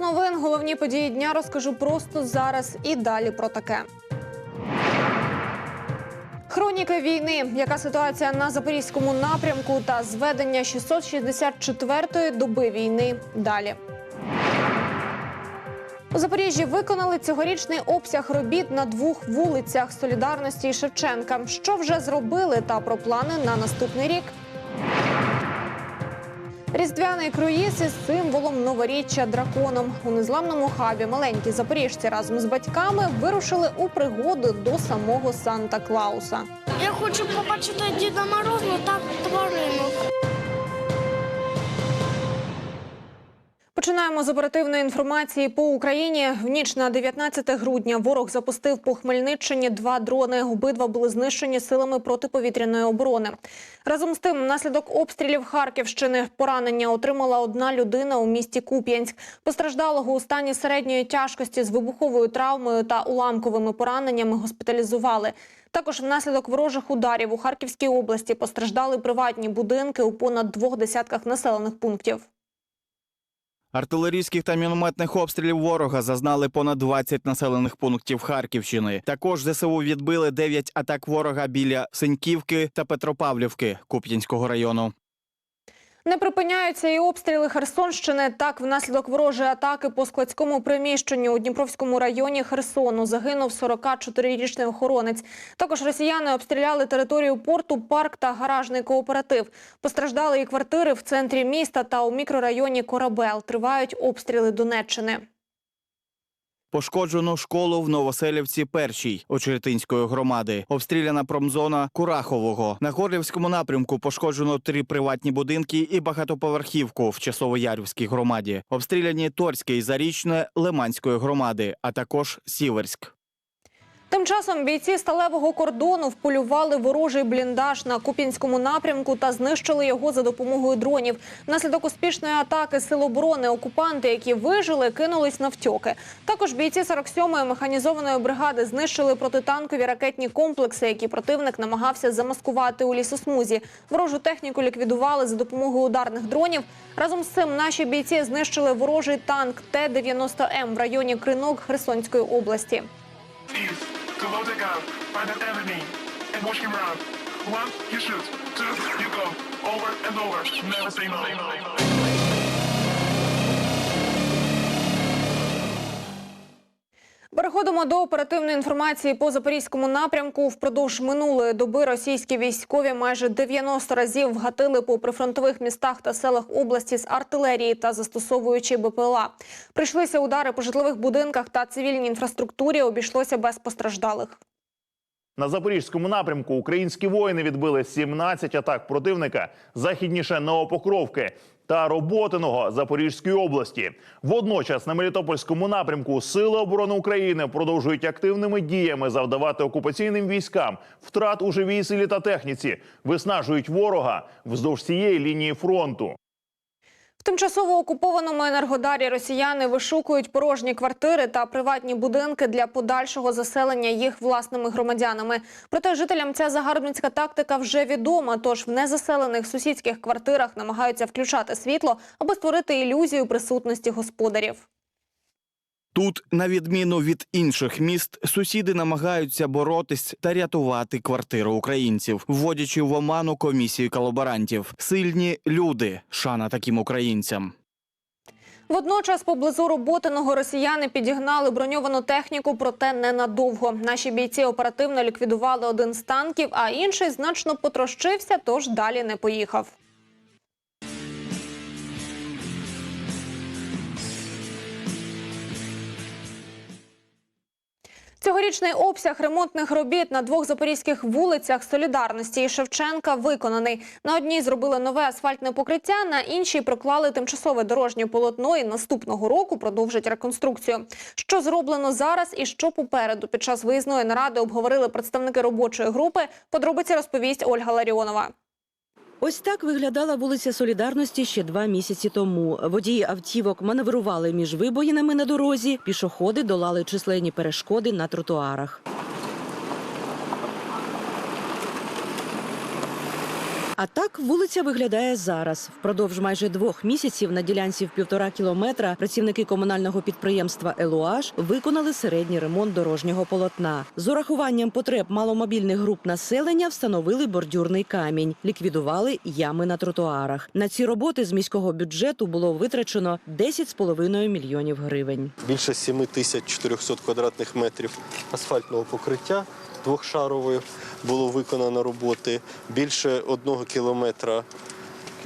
Новин, головні події дня розкажу просто зараз і далі про таке. Хроніки війни, яка ситуація на запорізькому напрямку та зведення 664-ї доби війни. Далі. У Запоріжжі виконали цьогорічний обсяг робіт на двох вулицях Солідарності і Шевченка. Що вже зробили та про плани на наступний рік. Різдвяний круїз із символом новоріччя драконом у незламному хабі. Маленькі запоріжці разом з батьками вирушили у пригоду до самого Санта Клауса. Я хочу побачити Діда Мороза та тваринок. Починаємо з оперативної інформації по Україні. В ніч на 19 грудня ворог запустив по Хмельниччині два дрони. Обидва були знищені силами протиповітряної оборони. Разом з тим, внаслідок обстрілів Харківщини поранення отримала одна людина у місті Куп'янськ. Постраждалого у стані середньої тяжкості з вибуховою травмою та уламковими пораненнями госпіталізували. Також внаслідок ворожих ударів у Харківській області постраждали приватні будинки у понад двох десятках населених пунктів. Артилерійських та мінометних обстрілів ворога зазнали понад 20 населених пунктів Харківщини. Також ЗСУ відбили 9 атак ворога біля Синьківки та Петропавлівки Куп'янського району. Не припиняються і обстріли Херсонщини. Так, внаслідок ворожої атаки по складському приміщенню у Дніпровському районі Херсону загинув 44-річний охоронець. Також росіяни обстріляли територію порту, парк та гаражний кооператив. Постраждали і квартири в центрі міста та у мікрорайоні Корабел. Тривають обстріли Донеччини. Пошкоджено школу в Новоселівці першій Очеретинської громади. Обстріляна промзона Курахового. На Горлівському напрямку пошкоджено три приватні будинки і багатоповерхівку в Часово-Ярівській громаді. Обстріляні Торське і Зарічне Лиманської громади, а також Сіверськ. Тим часом бійці сталевого кордону вполювали ворожий бліндаж на Куп'янському напрямку та знищили його за допомогою дронів. Внаслідок успішної атаки сил оборони окупанти, які вижили, кинулись на втьоки. Також бійці 47-ї механізованої бригади знищили протитанкові ракетні комплекси, які противник намагався замаскувати у лісосмузі. Ворожу техніку ліквідували за допомогою ударних дронів. Разом з цим наші бійці знищили ворожий танк Т-90М в районі Кринок Херсонської області. Load the gun, find an enemy, and watch him run. One, you shoot. Two, you go. Over and over. Never say no. Переходимо до оперативної інформації по запорізькому напрямку. Впродовж минулої доби російські військові майже 90 разів вгатили по прифронтових містах та селах області з артилерії та застосовуючи БПЛА. Прийшлися удари по житлових будинках та цивільній інфраструктурі. Обійшлося без постраждалих. На запорізькому напрямку українські воїни відбили 17 атак противника західніше Новопокровки та Роботиного Запорізької області. Водночас на Мелітопольському напрямку Сили оборони України продовжують активними діями завдавати окупаційним військам втрат у живій силі та техніці, виснажують ворога вздовж цієї лінії фронту. В тимчасово окупованому енергодарі росіяни вишукують порожні квартири та приватні будинки для подальшого заселення їх власними громадянами. Проте жителям ця загарбницька тактика вже відома. Тож в незаселених сусідських квартирах намагаються включати світло, аби створити ілюзію присутності господарів. Тут, на відміну від інших міст, сусіди намагаються боротись та рятувати квартири українців, вводячи в оману комісію колаборантів. Сильні люди, шана таким українцям. Водночас поблизу роботиного росіяни підігнали броньовану техніку, проте ненадовго. Наші бійці оперативно ліквідували один з танків, а інший значно потрощився, тож далі не поїхав. Цьогорічний обсяг ремонтних робіт на двох запорізьких вулицях Солідарності і Шевченка виконаний. На одній зробили нове асфальтне покриття, на іншій проклали тимчасове дорожнє полотно і наступного року продовжать реконструкцію. Що зроблено зараз і що попереду під час виїзної наради обговорили представники робочої групи. Подробиці розповість Ольга Ларіонова. Ось так виглядала вулиця Солідарності ще два місяці тому. Водії автівок маневрували між вибоїнами на дорозі, пішоходи долали численні перешкоди на тротуарах. А так вулиця виглядає зараз. Впродовж майже двох місяців на ділянці в півтора кілометра працівники комунального підприємства Елуаш виконали середній ремонт дорожнього полотна. З урахуванням потреб маломобільних груп населення встановили бордюрний камінь, ліквідували ями на тротуарах. На ці роботи з міського бюджету було витрачено 10,5 мільйонів гривень. більше 7400 квадратних метрів асфальтного покриття двохшарової було виконано роботи. Більше одного кілометра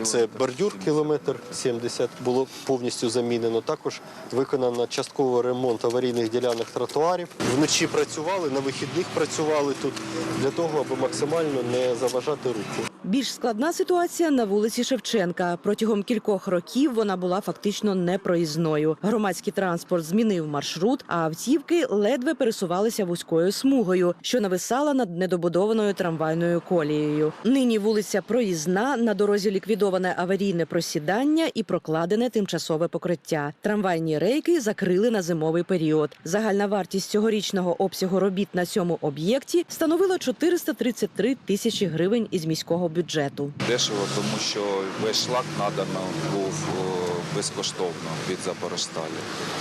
це бордюр, кілометр 70 було повністю замінено. Також виконано частково ремонт аварійних ділянок тротуарів. Вночі працювали, на вихідних працювали тут для того, аби максимально не заважати руху. Більш складна ситуація на вулиці Шевченка. Протягом кількох років вона була фактично непроїзною. Громадський транспорт змінив маршрут, а автівки ледве пересувалися вузькою смугою, що нависала над недобудованою трамвайною колією. Нині вулиця проїзна на дорозі ліквідоване аварійне просідання і прокладене тимчасове покриття. Трамвайні рейки закрили на зимовий період. Загальна вартість цьогорічного обсягу робіт на цьому об'єкті становила 433 тисячі гривень із міського бюджету. Дешево, тому що весь шлак надано був е, безкоштовно від Запорожсталі.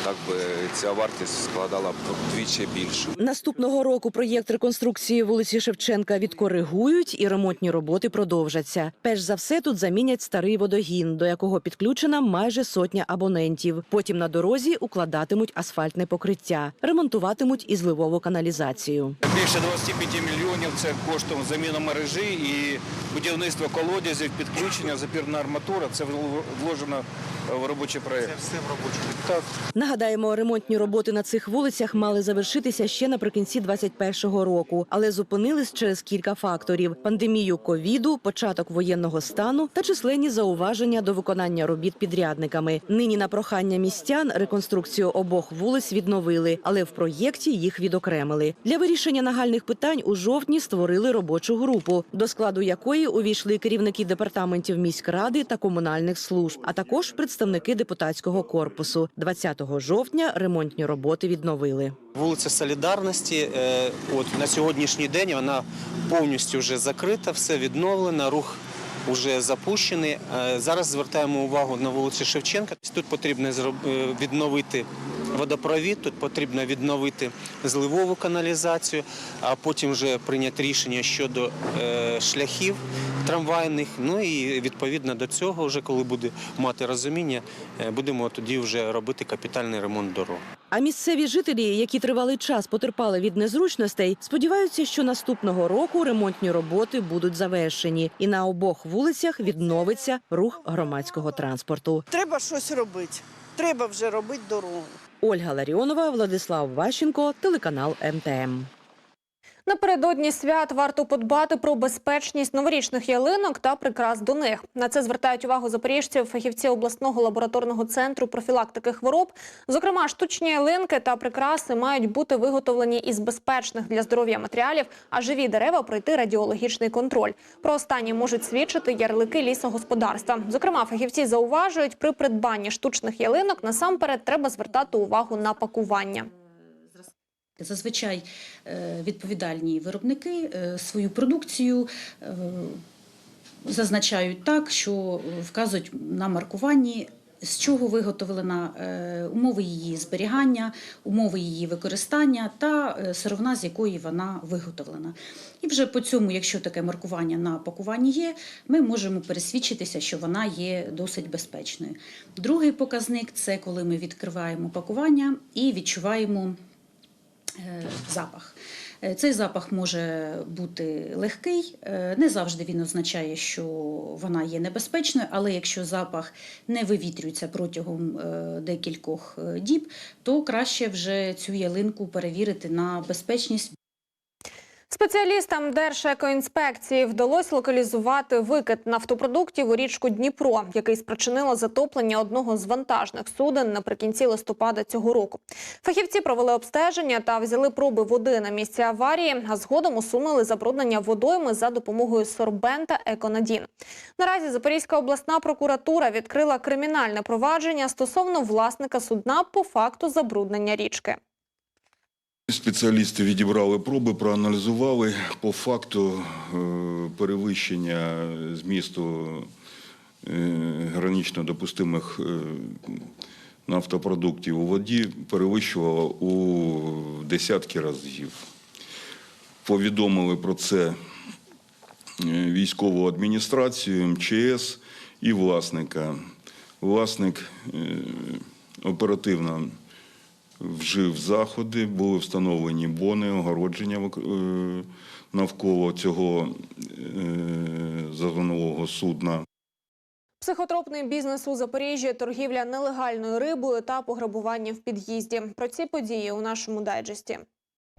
Так би ця вартість складала б вдвічі більше. Наступного року проєкт реконструкції вулиці Шевченка відкоригують і ремонтні роботи продовжаться. Перш за все тут замінять старий водогін, до якого підключена майже сотня абонентів. Потім на дорозі укладатимуть асфальтне покриття, ремонтуватимуть і зливову каналізацію. Більше 25 мільйонів це коштом заміни мережі і будівництво колодязів, підключення, запірна арматура. Це вложено в робочий проєкт. Це все в робочий Так. Нагадаємо, ремонтні роботи на цих вулицях мали завершитися ще наприкінці 21-го року, але зупинились через кілька факторів: пандемію ковіду, початок воєнного стану та численні зауваження до виконання робіт підрядниками. Нині на прохання містян реконструкцію обох вулиць відновили, але в проєкті їх відокремили. Для вирішення нагальних питань у жовтні створили робочу групу, до складу якої увійшли керівники департаментів міськради та комунальних служб, а також представники депутатського корпусу. 20 жовтня ремонтні роботи відновили. Вулиця Солідарності е, от на сьогоднішній день вона повністю вже закрита, все відновлено, рух вже запущений. Е, Зараз звертаємо увагу на вулицю Шевченка. Тут потрібно е, відновити водопровід, тут потрібно відновити зливову каналізацію, а потім вже прийняти рішення щодо е, шляхів трамвайних. Ну і відповідно до цього, вже коли буде мати розуміння, е, будемо тоді вже робити капітальний ремонт дорог. А місцеві жителі, які тривалий час потерпали від незручностей, сподіваються, що наступного року ремонтні роботи будуть завершені, і на обох вулицях відновиться рух громадського транспорту. Треба щось робити. Треба вже робити дорогу. Ольга Ларіонова, Владислав Ващенко, телеканал МТМ. Напередодні свят варто подбати про безпечність новорічних ялинок та прикрас до них. На це звертають увагу запоріжців фахівці обласного лабораторного центру профілактики хвороб. Зокрема, штучні ялинки та прикраси мають бути виготовлені із безпечних для здоров'я матеріалів, а живі дерева пройти радіологічний контроль. Про останні можуть свідчити ярлики лісогосподарства. Зокрема, фахівці зауважують, при придбанні штучних ялинок насамперед треба звертати увагу на пакування. Зазвичай е, відповідальні виробники е, свою продукцію е, зазначають так, що вказують на маркуванні. З чого виготовлена умови її зберігання, умови її використання та сировина, з якої вона виготовлена. І вже по цьому, якщо таке маркування на пакуванні є, ми можемо пересвідчитися, що вона є досить безпечною. Другий показник це коли ми відкриваємо пакування і відчуваємо запах. Е, Цей запах може бути легкий, е, не завжди він означає, що вона є небезпечною, але якщо запах не вивітрюється протягом е, декількох е, діб, то краще вже цю ялинку перевірити на безпечність. Спеціалістам Держекоінспекції вдалося локалізувати викид нафтопродуктів у річку Дніпро, який спричинило затоплення одного з вантажних суден наприкінці листопада цього року. Фахівці провели обстеження та взяли проби води на місці аварії, а згодом усунули забруднення водойми за допомогою сорбента Еконадін. Наразі Запорізька обласна прокуратура відкрила кримінальне провадження стосовно власника судна по факту забруднення річки. Спеціалісти відібрали проби, проаналізували по факту е, перевищення змісту е, гранично допустимих е, нафтопродуктів у воді перевищувало у десятки разів. Повідомили про це військову адміністрацію, МЧС і власника. Власник оперативно вжив заходи, були встановлені бони, огородження е, навколо цього зернового загонового судна. Психотропний бізнес у Запоріжжі, торгівля нелегальною рибою та пограбування в під'їзді. Про ці події у нашому дайджесті.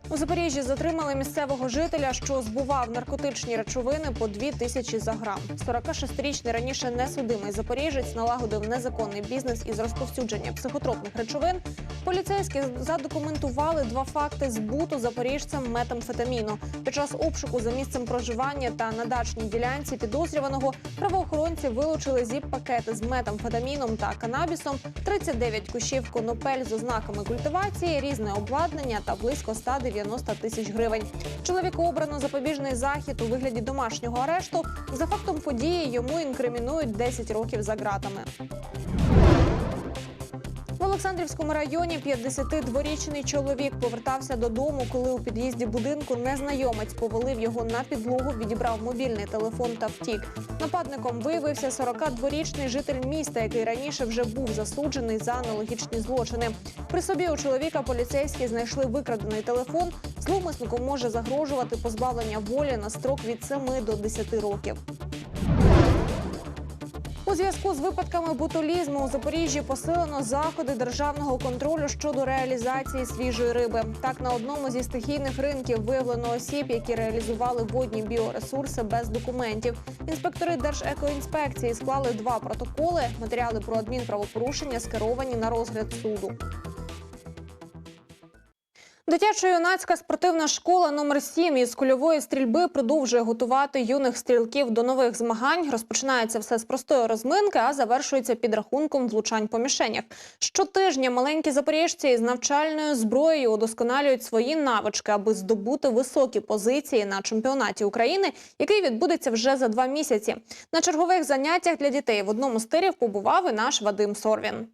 У Запоріжжі затримали місцевого жителя, що збував наркотичні речовини по дві тисячі за грам. 46-річний раніше несудимий запоріжець налагодив незаконний бізнес із розповсюдження психотропних речовин. Поліцейські задокументували два факти збуту запоріжцем метамфетаміну. Під час обшуку за місцем проживання та на дачній ділянці підозрюваного правоохоронці вилучили зіп-пакети з метамфетаміном та канабісом, 39 кущів конопель з ознаками культивації, різне обладнання та близько 190 тисяч гривень. Чоловіку обрано запобіжний захід у вигляді домашнього арешту. За фактом події йому інкримінують 10 років за ґратами. Олександрівському районі 52-річний чоловік повертався додому, коли у під'їзді будинку незнайомець повалив його на підлогу, відібрав мобільний телефон та втік. Нападником виявився 42-річний житель міста, який раніше вже був засуджений за аналогічні злочини. При собі у чоловіка поліцейські знайшли викрадений телефон. Зловмиснику може загрожувати позбавлення волі на строк від 7 до 10 років. У зв'язку з випадками бутулізму у Запоріжжі посилено заходи державного контролю щодо реалізації свіжої риби. Так, на одному зі стихійних ринків виявлено осіб, які реалізували водні біоресурси без документів. Інспектори Держекоінспекції склали два протоколи. Матеріали про адмінправопорушення скеровані на розгляд суду. Дитячо-юнацька спортивна школа номер 7 із кульової стрільби продовжує готувати юних стрілків до нових змагань. Розпочинається все з простої розминки, а завершується підрахунком влучань по мішенях. Щотижня маленькі запоріжці із навчальною зброєю удосконалюють свої навички, аби здобути високі позиції на чемпіонаті України, який відбудеться вже за два місяці. На чергових заняттях для дітей в одному з тирів побував і наш Вадим Сорвін.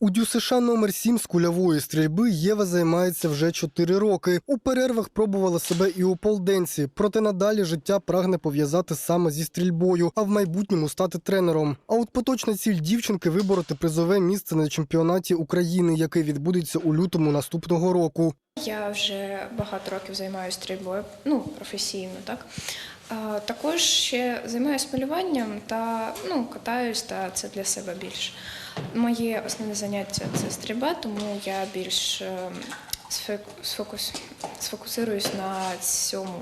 У ДЮСШ номер 7 з кульової стрільби Єва займається вже 4 роки. У перервах пробувала себе і у полденці, проте надалі життя прагне пов'язати саме зі стрільбою, а в майбутньому стати тренером. А от поточна ціль дівчинки вибороти призове місце на чемпіонаті України, який відбудеться у лютому наступного року. Я вже багато років займаюся стрільбою, ну професійно, так. Також ще займаюся малюванням та ну, катаюсь, та це для себе більше. Моє основне заняття це стрільба, тому я більш е, сфокус, сфокусируюсь на цьому.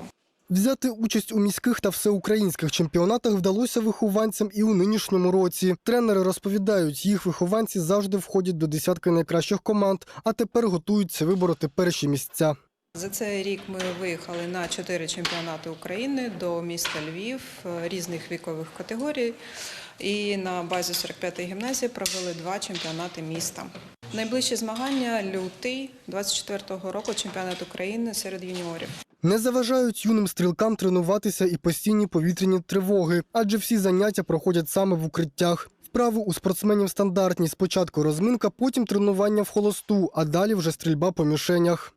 Взяти участь у міських та всеукраїнських чемпіонатах вдалося вихованцям і у нинішньому році. Тренери розповідають, їх вихованці завжди входять до десятки найкращих команд, а тепер готуються вибороти перші місця. За цей рік ми виїхали на чотири чемпіонати України до міста Львів е, різних вікових категорій. І на базі 45-ї гімназії провели два чемпіонати міста. Найближчі змагання лютий 24-го року чемпіонат України серед юніорів. Не заважають юним стрілкам тренуватися і постійні повітряні тривоги, адже всі заняття проходять саме в укриттях. Вправи у спортсменів стандартні. Спочатку розминка, потім тренування в холосту, а далі вже стрільба по мішенях.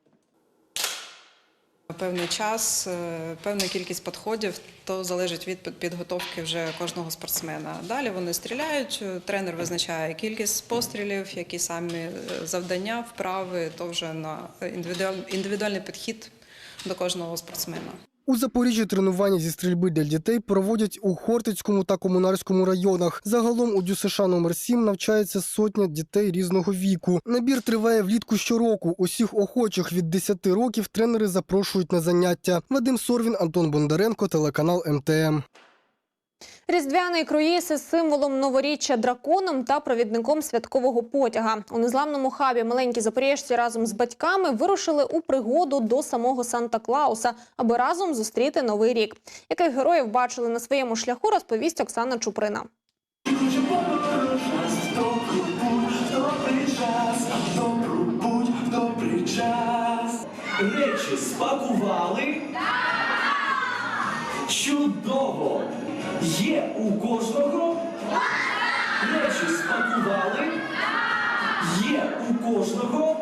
Певний час, е, певна кількість підходів, то залежить від під- підготовки вже кожного спортсмена. Далі вони стріляють, е, тренер визначає кількість пострілів, які самі е, завдання, вправи, то вже на індивідуаль- індивідуальний підхід до кожного спортсмена. У Запоріжжі тренування зі стрільби для дітей проводять у Хортицькому та Комунарському районах. Загалом у ДЮСШ номер 7 навчається сотня дітей різного віку. Набір триває влітку щороку. Усіх охочих від 10 років тренери запрошують на заняття. Вадим Сорвін, Антон Бондаренко, телеканал МТМ. Різдвяний круїз із символом новоріччя драконом та провідником святкового потяга у незламному хабі маленькі запоріжці разом з батьками вирушили у пригоду до самого Санта Клауса, аби разом зустріти новий рік. Яких героїв бачили на своєму шляху, розповість Оксана Чуприна. Речі спакували. Чудово! Є у кожного? Речі спакували? Є у кожного?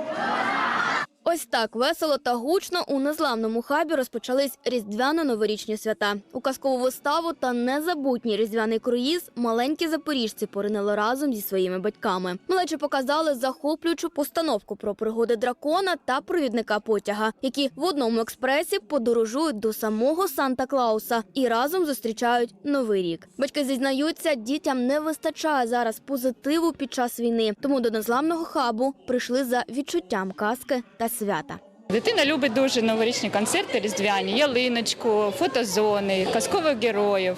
Ось так весело та гучно у незламному хабі розпочались різдвяно-новорічні свята. У казкову виставу та незабутній різдвяний круїз маленькі запоріжці поринили разом зі своїми батьками. Малечі показали захоплюючу постановку про пригоди дракона та провідника потяга, які в одному експресі подорожують до самого Санта Клауса і разом зустрічають новий рік. Батьки зізнаються, дітям не вистачає зараз позитиву під час війни, тому до незламного хабу прийшли за відчуттям казки та свята. Дитина любить дуже новорічні концерти різдвяні, ялиночку, фотозони, казкових героїв.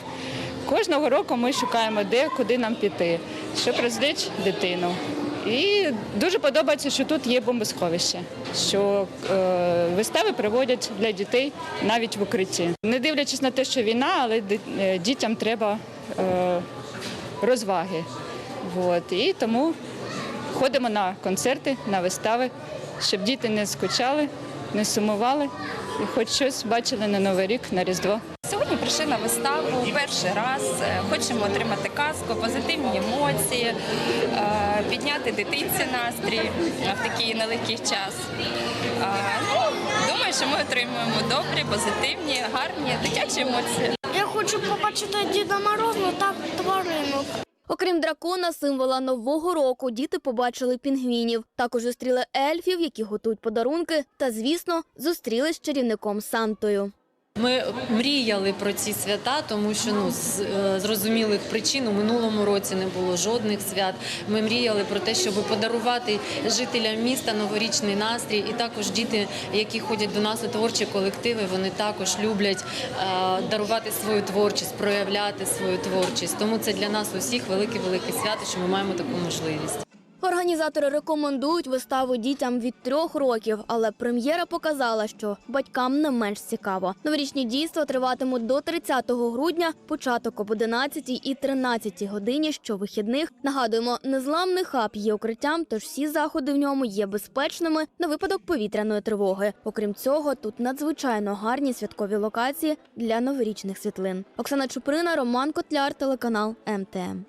Кожного року ми шукаємо, де куди нам піти, щоб розвлечь дитину. І дуже подобається, що тут є бомбосховище, що е, вистави проводять для дітей навіть в укритті. Не дивлячись на те, що війна, але е, дітям треба е, розваги. От. І тому ходимо на концерти, на вистави, щоб діти не скучали, не сумували і хоч щось бачили на Новий рік, на Різдво. Сьогодні прийшли на виставу перший раз. Е, Хочемо отримати казку, позитивні емоції, е, підняти дитинці настрій в такий нелегкий час. Е, Ну, думаю, що ми отримуємо добрі, позитивні, гарні дитячі емоції. Я хочу побачити Діда Мороза та тваринок. Окрім дракона, символа нового року, діти побачили пінгвінів. Також зустріли ельфів, які готують подарунки, та, звісно, зустріли з чарівником Сантою. Ми мріяли про ці свята, тому що ну з е, зрозумілих причин у минулому році не було жодних свят. Ми мріяли про те, щоб подарувати жителям міста новорічний настрій, і також діти, які ходять до нас у творчі колективи, вони також люблять е, дарувати свою творчість, проявляти свою творчість. Тому це для нас усіх велике велике свято, що ми маємо таку можливість. Організатори рекомендують виставу дітям від трьох років, але прем'єра показала, що батькам не менш цікаво. Новорічні дійства триватимуть до 30 грудня, початок об 11 і 13 годині щовихідних. Нагадуємо, незламний хаб є укриттям, тож всі заходи в ньому є безпечними на випадок повітряної тривоги. Окрім цього, тут надзвичайно гарні святкові локації для новорічних світлин. Оксана Чуприна, Роман Котляр, телеканал МТМ.